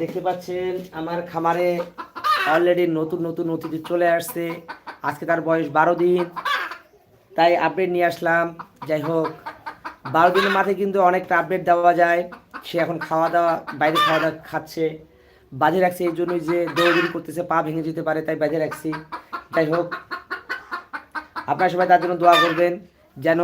দেখতে পাচ্ছেন, আমার খামারে অলরেডি নতুন নতুন অতিথি চলে আসছে। আজকে তার বয়স বারো দিন। তাই আপডেট নিয়ে আসলাম। যাই হোক, বারো দিনের মাথায় কিন্তু অনেকটা আপডেট দেওয়া যায়। সে এখন খাওয়া দাওয়া, বাইরে খাওয়া দাওয়া খাচ্ছে। বাঁধে রাখছি এই জন্যই যে দৌড়দৌড়ি করতেছে, পা ভেঙে যেতে পারে, তাই বাঁধে রাখছি যাই হোক, আপনারা সবাই তার জন্য দোয়া করবেন। যেন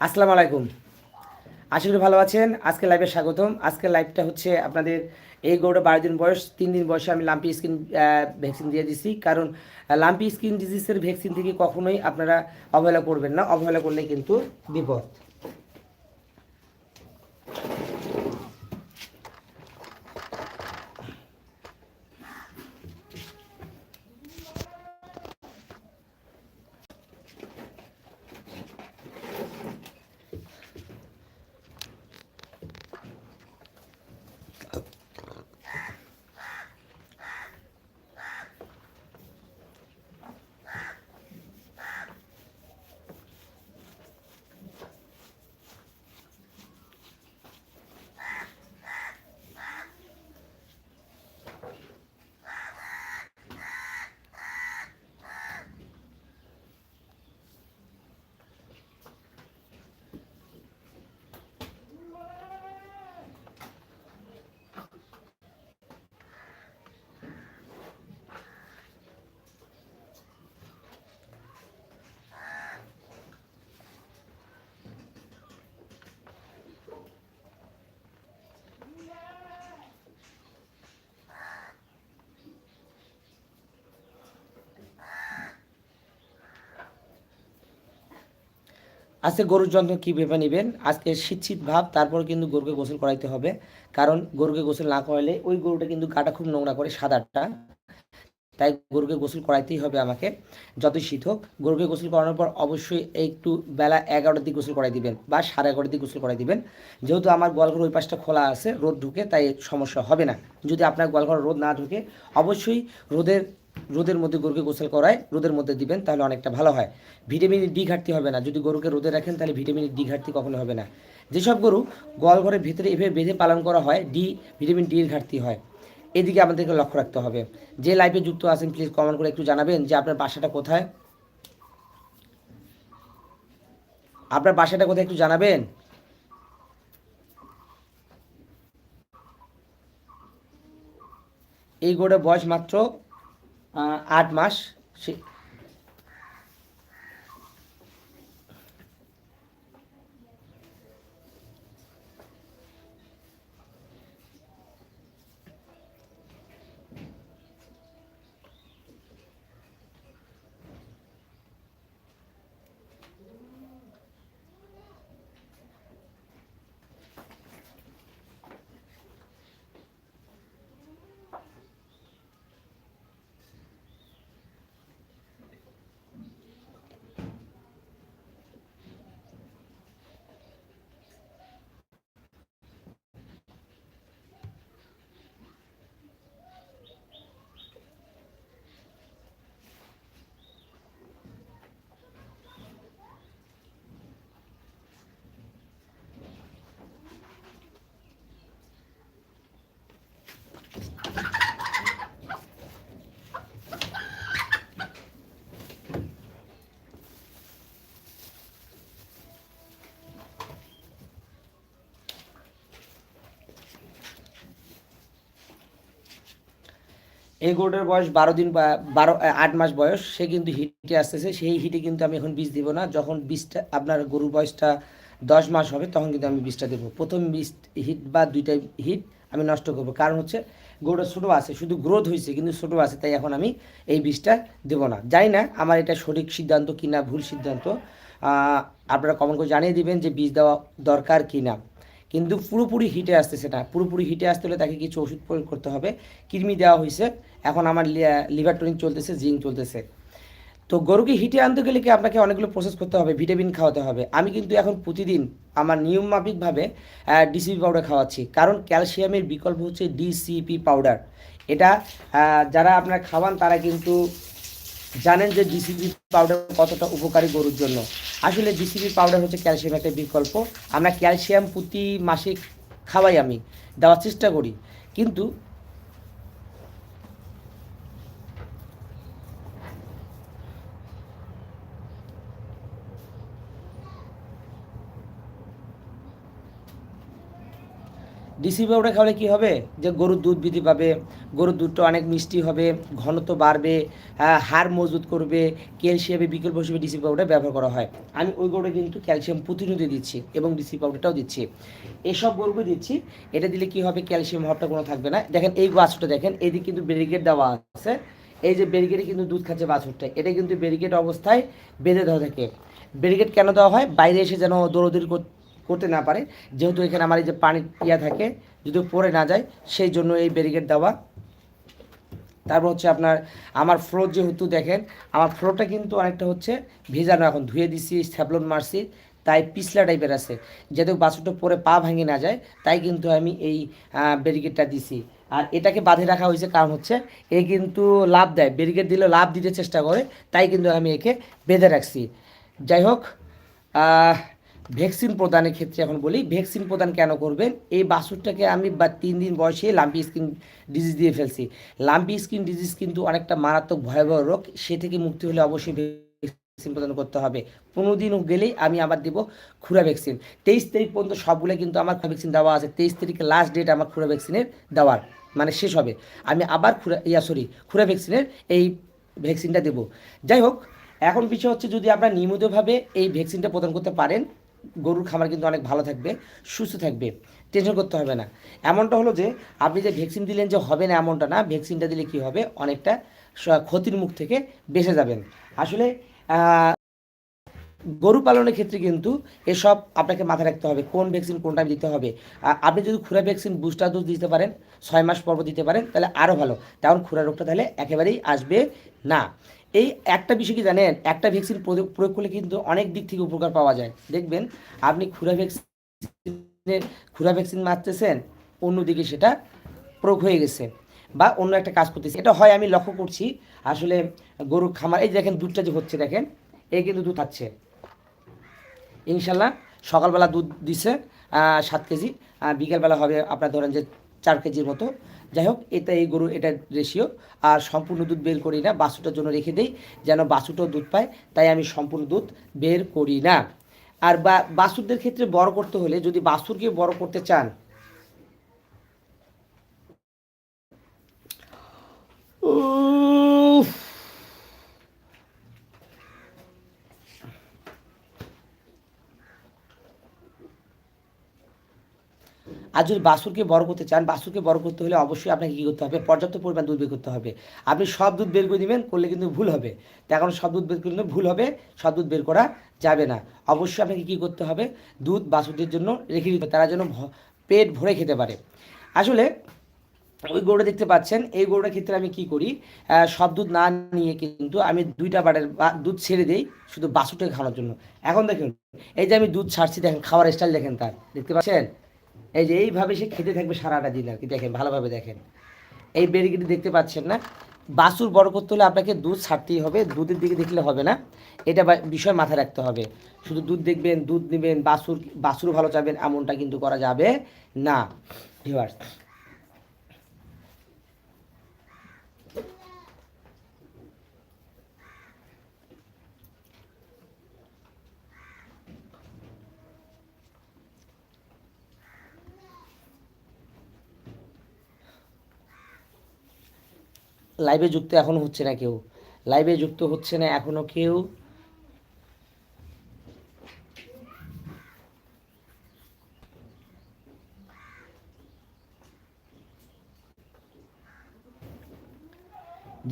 আসসালামু আলাইকুম। আশা করি ভালো আছেন। আজকে লাইভে স্বাগতম। আজকের লাইভটা হচ্ছে আপনাদের এই গরুটা বারো দিন বয়স, তিন দিন বয়সে আমি লাম্পি স্কিন ভ্যাকসিন দিয়ে দিচ্ছি কারণ লাম্পি স্কিন ডিজিজের ভ্যাকসিন থেকে কখনোই আপনারা অবহেলা করবেন না। অবহেলা করলে কিন্তু বিপদ। আজকে গরুর যন্ত্র কী ভেবে নেবেন? আজকে শীত শীত ভাব, তারপর কিন্তু গরুকে গোসল করাইতে হবে। কারণ গরুকে গোসল না করাইলে ওই গরুটা কিন্তু গাটা খুব নোংরা করে, সাদাটা। তাই গরুকে গোসল করাইতেই হবে আমাকে, যতই শীত হোক। গরুকে গোসল করানোর পর অবশ্যই একটু বেলা এগারোটার দিকে গোসল করাই দিবেন বা সাড়ে এগারোটার দিকে গোসল করাই দিবেন। যেহেতু আমার গোয়ালঘর ওই পাশটা খোলা আছে, রোদ ঢুকে তাই সমস্যা হবে না। যদি আপনার গোয়ালঘর রোদ না ঢুকে, অবশ্যই রোদের রোদের মধ্যে গরুকে গোসল করায়, রোদের মধ্যে দিবেন, তাহলে অনেকটা ভালো হয়। ভিটামিন ডি ঘাটতি হবে না। যদি গরুকে রোদে রাখেন, তাহলে ভিটামিন ডি ঘাটতি কখনো হবে না। যেসব গরু গোয়াল ঘরের ভিতরে এভাবে বেঁধে পালন করা হয় ডি ভিটামিন ডি এর ঘাটতি হয়। এদিকে আমাদেরকে লক্ষ্য রাখতে হবে। যে লাইফে যুক্ত আছেন প্লিজ কমেন্ট করে একটু জানাবেন যে আপনার বাসাটা কোথায়। আপনার বাসাটা কোথায় একটু জানাবেন? এই গরুটার বয়স মাত্র আট মাস এই গরুটার বয়স বারো দিন বা বারো আট মাস বয়স, সে কিন্তু হিটে আসতেছে, সেই হিটে কিন্তু আমি এখন বীজ দিব না, যখন বীজটা, আপনার গরুর বয়সটা দশ মাস হবে, তখন কিন্তু আমি বীজটা দেবো। প্রথম বীজ হিট বা দুইটা হিট আমি নষ্ট করব, কারণ হচ্ছে গরুটা ছোটো আছে, শুধু গ্রোথ হয়েছে, কিন্তু ছোটো আছে, তাই এখন আমি এই বীজটা দেবো না। জানি না আমার এটা সঠিক সিদ্ধান্ত কি না ভুল সিদ্ধান্ত আপনারা কমেন্ট করে জানিয়ে দিবেন যে বীজ দেওয়া দরকার কি না কিন্তু পুরোপুরি হিটে আসতেছে না। পুরোপুরি হিটে আসতে হলে তাকে কিছু ওষুধ প্রয়োগ করতে হবে। কৃমি দেওয়া হয়েছে। এখন আমার লিভার টনিক চলতেছে, জিঙ্ক চলতেছে। তো গরুকে হিটে আনতে গেলে কি আপনাকে অনেকগুলো প্রসেস করতে হবে, ভিটামিন খাওয়াতে হবে। আমি কিন্তু এখন প্রতিদিন আমার নিয়মমাফিকভাবে ডিসিপি পাউডার খাওয়াচ্ছি। কারণ ক্যালসিয়ামের বিকল্প হচ্ছে ডিসিপি পাউডার এটা যারা আপনার খাওয়ান তারা কিন্তু জানেন যে ডিসিপি পাউডার কতটা উপকারী গরুর জন্য। আসলে ডিসিপি পাউডার হচ্ছে ক্যালসিয়াম একটা বিকল্প। আমরা ক্যালসিয়াম প্রতি মাসে খাওয়াই আমি, দেওয়ার চেষ্টা করি। কিন্তু ডিসি পাউডার খাওয়ালে কি হবে? যে গরুর দুধ বৃদ্ধি পাবে গরুর দুধটা অনেক মিষ্টি হবে, ঘনত্ব বাড়বে হাড় মজবুত করবে ক্যালসিয়ামের বিকল্প হিসেবে ডিসি পাউডার ব্যবহার করা হয়। আমি ওই গরুটা কিন্তু ক্যালসিয়াম প্রতিনিধি দিচ্ছি এবং ডিসি পাউডারটাও দিচ্ছি। এসব গরুকে দিচ্ছি, এটা দিলে কি হবে, ক্যালসিয়াম হবটা কোনো থাকবে না। দেখেন, এই বাছুরটা দেখেন, এদিকে কিন্তু ব্যারিকেড দেওয়া আছে। এই যে ব্যারিকেডে কিন্তু দুধ খাচ্ছে বাছুরটা, এটা কিন্তু ব্যারিকেড অবস্থায় বেঁধে দেওয়া থাকে। ব্যারিকেড কেন দেওয়া হয়? বাইরে এসে যেন দৌড়দৌড়ি কর- করতে না পারে। যেহেতু এখানে আমার এই যে পানি ইয়া থাকে, যদি পড়ে না যায়, সেই জন্য এই ব্যারিকেড দেওয়া তারপর হচ্ছে আপনার, আমার ফ্লো যেহেতু দেখেন, আমার ফ্লোটা কিন্তু অনেকটা হচ্ছে ভেজানো এখন ধুয়ে দিছি স্যাপলন মারছি, তাই পিছলা টাইপের আছে। যাতে বাছুরটা পরে পা ভাঙে না যায়, তাই কিন্তু আমি এই ব্যারিকেডটা দিছি। আর এটাকে বাঁধে রাখা হয়েছে কারণ হচ্ছে, এ কিন্তু লাভ দেয় ব্যারিকেড দিলে লাভ দিতে চেষ্টা করে, তাই কিন্তু আমি একে বেঁধে রাখছি। যাই হোক ভ্যাকসিন প্রদানের ক্ষেত্রে এখন বলি, ভ্যাকসিন প্রদান কেন করবেন? এই বাছুরটাকে আমি বা তিন দিন বয়সে লাম্পি স্কিন ডিজিজ দিয়ে ফেলছি। লাম্পি স্কিন ডিজিজ কিন্তু অনেকটা মারাত্মক ভয়াবহ রোগ, সে থেকে মুক্তি হলে অবশ্যই ভ্যাকসিন প্রদান করতে হবে। পনেরো দিন গেলেই আমি আবার দেবো খুরা ভ্যাকসিন। তেইশ তারিখ পর্যন্ত সবগুলো কিন্তু আমার ভ্যাকসিন দেওয়া আছে। তেইশ তারিখে লাস্ট ডেট আমার খুরা ভ্যাকসিনের দেওয়ার মানে শেষ হবে। আমি আবার খুরা, ইয়া সরি খুরা ভ্যাকসিনের এই ভ্যাকসিনটা দেবো। যাই হোক, এখন বিষয় হচ্ছে যদি আপনারা নিয়মিতভাবে এই ভ্যাকসিনটা প্রদান করতে পারেন গরুর খামার কিন্তু অনেক ভালো থাকবে, সুস্থ থাকবে টেনশন করতে হবে না। এমনটা হলো যে, আপনি যে ভ্যাকসিন দিলেন যে হবে না এমনটা না ভ্যাকসিনটা দিলে কি হবে? অনেকটা ক্ষতির মুখ থেকে বেঁচে যাবেন। আসলে গরু পালনের ক্ষেত্রে কিন্তু এসব আপনাকে মাথায় রাখতে হবে, কোন ভ্যাকসিন কোন টাইম দিতে হবে। আপনি যদি খুরা ভ্যাকসিন বুস্টার ডোজ দিতে পারেন, ছয় মাস পর দিতে পারেন, তাহলে আরও ভালো। তেমন খুরা রোগটা তাহলে একেবারেই আসবে না। এই একটা বিষয় কি জানেন? একটা ভ্যাকসিন প্রয়োগ করলে কিন্তু অনেক দিক থেকে উপকার পাওয়া যায়। দেখবেন, আপনি খুরা ভ্যাকসিনের খুরা ভ্যাকসিন মারতেছেন, অন্যদিকে সেটা প্রয়োগ হয়ে গেছে বা অন্য একটা কাজ করতেছে। এটা হয় আমি লক্ষ্য করছি, আসলে গরুর খামার, এই দেখেন দুধটা যে হচ্ছে দেখেন এই কিন্তু দুধ খাচ্ছে। ইনশাল্লাহ সকালবেলা দুধ দিছে সাত কেজি বিকেলবেলা হবে আপনার ধরেন যে চার কেজির মতো। যাই হোক এটা এই গরু এটা রেশিও আর সম্পূর্ণ দুধ বের করি না বাছুটার জন্য রেখে দেই, যেন বাছুরটাও দুধ পায়। তাই আমি সম্পূর্ণ দুধ বের করি না। আর বা, বাছুরদের ক্ষেত্রে বড় করতে হলে যদি বাছুরকে বড় করতে চান আর যদি বাসুরকে বড় করতে চান, বাসুরকে বড় করতে হলে অবশ্যই আপনাকে কী করতে হবে? পর্যাপ্ত পরিমাণ দুধ বের করতে হবে। আপনি সব দুধ বের করে দিবেন, করলে কিন্তু ভুল হবে। কারণ সব দুধ বের করলে ভুল হবে, সব দুধ বের করা যাবে না। অবশ্যই আপনাকে কী করতে হবে? দুধ বাছুরদের জন্য রেখে দিতে তারা যেন পেট ভরে খেতে পারে। আসলে ওই গরুটা দেখতে পাচ্ছেন, এই গরুটার ক্ষেত্রে আমি কি করি? সব দুধ না নিয়ে কিন্তু আমি দুইটা বাটের বা- দুধ ছেড়ে দিই শুধু বাছুরটাকে খাওয়ানোর জন্য। এখন দেখুন, এই যে আমি দুধ ছাড়ছি, দেখেন, খাওয়ার স্টাইল দেখেন তার। দেখতে পাচ্ছেন? এই যে এইভাবে সে খেতে থাকবে সারাটা দিন আর কি, দেখেন, ভালোভাবে দেখেন। এই বেরিগিটি দেখতে পাচ্ছেন না? বাসুর বড় করতে হলে আপনাকে দুধ ছাড়তেই হবে, দুধের দিকে দেখলে হবে না। এটা বিষয় মাথায় রাখতে হবে। শুধু দুধ দেখবেন, দুধ নেবেন, বাসুর বাছুর ভালো চাবেন, এমনটা কিন্তু করা যাবে না। লাইভে যুক্ত এখনও হচ্ছে না কেউ। লাইভে যুক্ত হচ্ছে না এখনও কেউ।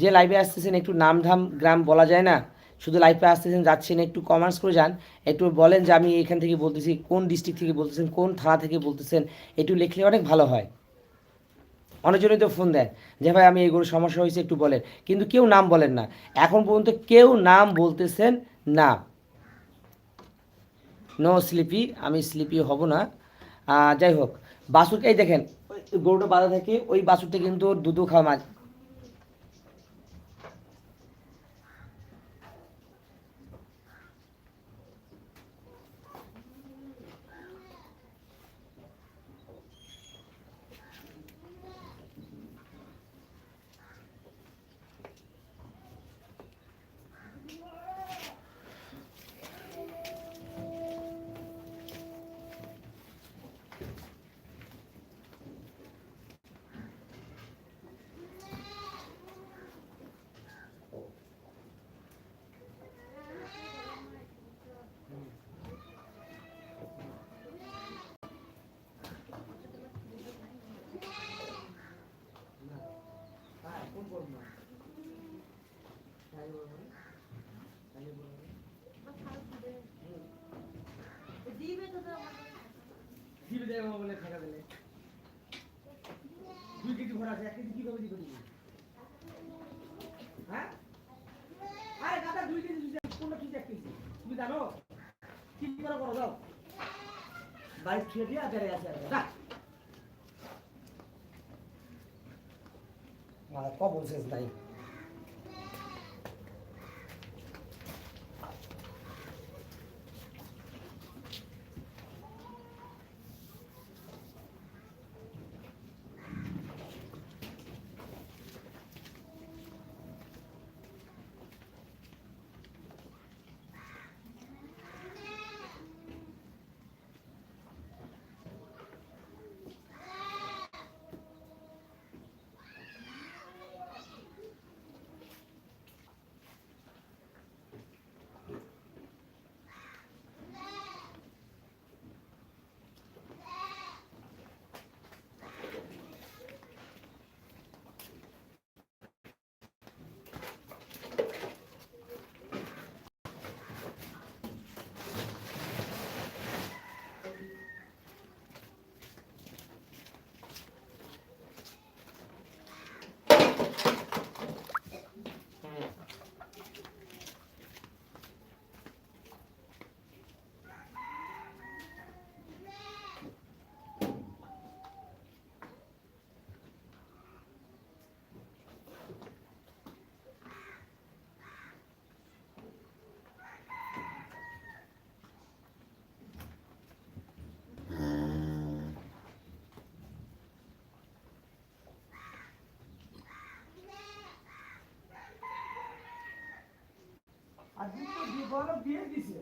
যে লাইভে আসতেছেন একটু নাম ধাম গ্রাম বলা যায় না, শুধু লাইভে আসতেছেন, যাচ্ছেন, একটু কমার্স করে যান। একটু বলেন যে আমি এখান থেকে বলতেছি, কোন ডিস্ট্রিক্ট থেকে বলতেছেন, কোন থানা থেকে বলতেছেন, একটু লিখলে অনেক ভালো হয়। অনেকজনই তো ফোন দেন যে ভাই আমি এগুলো সমস্যা হয়েছে, একটু বলেন। কিন্তু কেউ নাম বলেন না। এখন পর্যন্ত কেউ নাম বলতেছেন না। নো স্লিপি আমি স্লিপি হব না। যাই হোক বাসুরকে এই দেখেন গরুটা বাঁধা থাকে, ওই বাসুরটা কিন্তু দুধু খাওয়া মাছ দিবে দেবো বলে টাকা দিলে। দুই কেজি ভরা আছে এক কেজি কি করে দিবে হ্যাঁ? আরে দাদা দুই কেজি দিছে কোনটা কি এক কেজি? তুমি জানো? কি করে করো যাও। বাইক ছুঁয়ে দিয়ে আচারে আছে মারা কবল শেষ নাই আর দুটো দিয়ে বলো দিয়ে দিছে।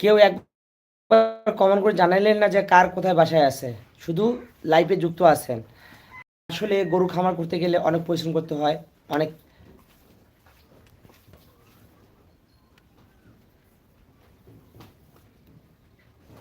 কেউ একবার কমেন্ট করে জানাইলেন না যে কার কোথায় বাসায় আছে। শুধু লাইভে যুক্ত আছেন। আসলে গরু খামার করতে গেলে অনেক পরিশ্রম করতে হয় অনেক